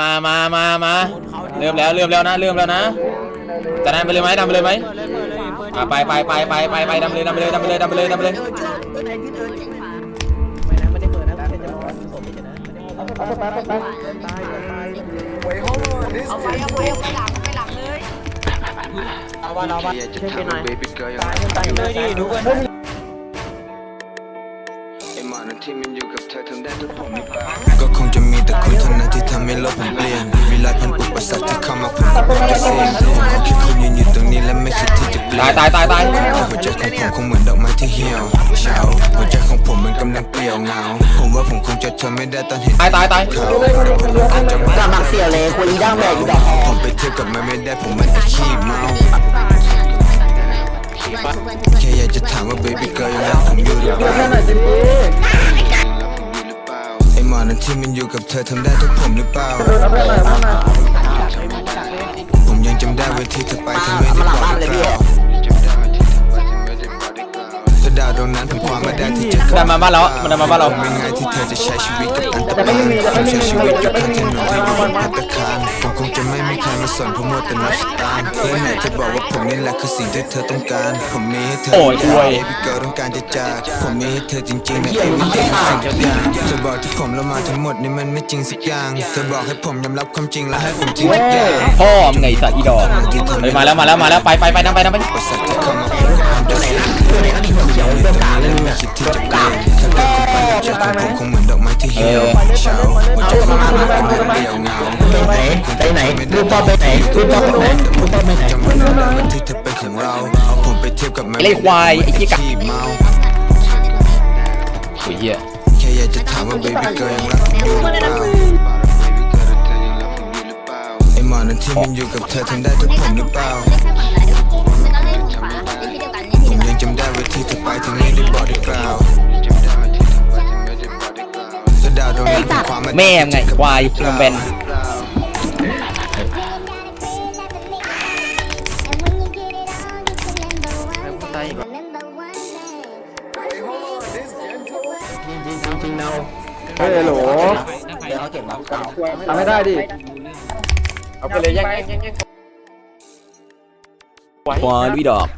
มามามามาเริ่มแล้วเริ่มแล้วนะเริ่มแล้วนะจะดันไปเลยไหมดันไปเลยไหมอะไปไปไปไปไปไปดันไปเลยดันไปเลยดันไปเลยดันไปเลยดันไปเลยเอาไปเอาไปเอาไปหลังไปหลังเลยเอาวันเอาวันช่วยไปหน่อยตายเลยดิดูกันไอ้มานะที่มันอยู่กับเธอทำได้ทุกผมก็คงจะมีแต่คุณเท่านั้น ที่ทำให้โลกผมเปลี่ยนมีหลายพันอุปสรรคที่เข้ามาผมไม่จะเสี่ยงขอแค่คุณยืนอยู่ตรงนี้และไม่คิดที่จะเปลี่ยนตายตายตายหัวใจของผมคงเหมือนดอกไม้ที่เหี่ยวเฉาหัวใจของผมมันกำลังเปลี่ยวเงาผมว่าผมคงจะทนไม่ได้ตอนเห็นตายตายตายก็คงจะไม่กำลังเสียเลยคุยด้างแบกอยู่ดอกผมไปเที่ยวกับมันไม่ได้ผมมันไอ้ขี้เมาแค่อยากจะถามว่า baby girl ยัง ที่มันอยู่กับเธอทำได้ทุกผมหรือเปล่าผมยังจำได้เวทีเธอไปเธอไม่ได้บอกหรือเปล่าจำได้ไหมที่เธอไปเธอไม่ได้บอกได้กล่าวถ้าดาวดวงนั้นผมความมาได้ที่จะดันมาบ้านเรามันดันมาบ้านเราไม่ง่ายที่เธอจะใช้ชีวิตกับอันตรายผมใช้ชีวิตกับทางถนนที่มีมาตรฐานผม คงจะไม่มีใครมาสอนผมมัวแต่นับสตางค์เพื่อนไหนเธอบอกว่าผมนี่แหละคือสิ่งที่เธอต้องการ ผมมีให้เธอโอ้ยช่วยเบบี้เกิร์ลต้องการจะจากผมมีให้เธอจริงๆในเอวิเดนสิ่งทุกอย่างเธอบอกที่ผมละมาทั้งหมดนี่มันไม่จริงสักอย่างเธอบอกให้ผมยอมรับความจริงและให้ผมจริงทุกอย่างพ่อมึงไงสัตว์อีดอกเฮ้ยมาแล้วมาแล้วมาแล้วไปไปไปนำไปนำไปอุปสรรคที่เข้ามาผมก็ทำได้สิ่ ไปไหนไปไหนดูปอไปไหนดูปอไปไหนดูปอไปไหนจำมันได้วันที่เธอเป็นของเราเอาผมไปเทียบกับมันไอ้เล่ควายไอ้ขี้กะขี้เมาโอ้ยเหี้ยแค่อยากจะถามว่า baby girl ยังรักผมอยู่หรือเปล่าเบบี้เกิร์ลยังรักอยู่หรือเปล่าไอ้หมอนั้นที่มันอยู่กับเธอทำได้ทุกผมหรือเปล่าผมยังจำได้ว่าที่เธอไปเธอไม่ได้บอกได้กล่าว ถ้าดาวดวงนั้นเป็นความแม่มึงไงควายมึงเป็นเปล่าจริงๆเราเฮ้ยโหลเดี๋ยวเขาเก็บบัฟเก่าทำไม่ได้ดิ เอาไปเลยแย่งแย่งแย่งควายอีดอก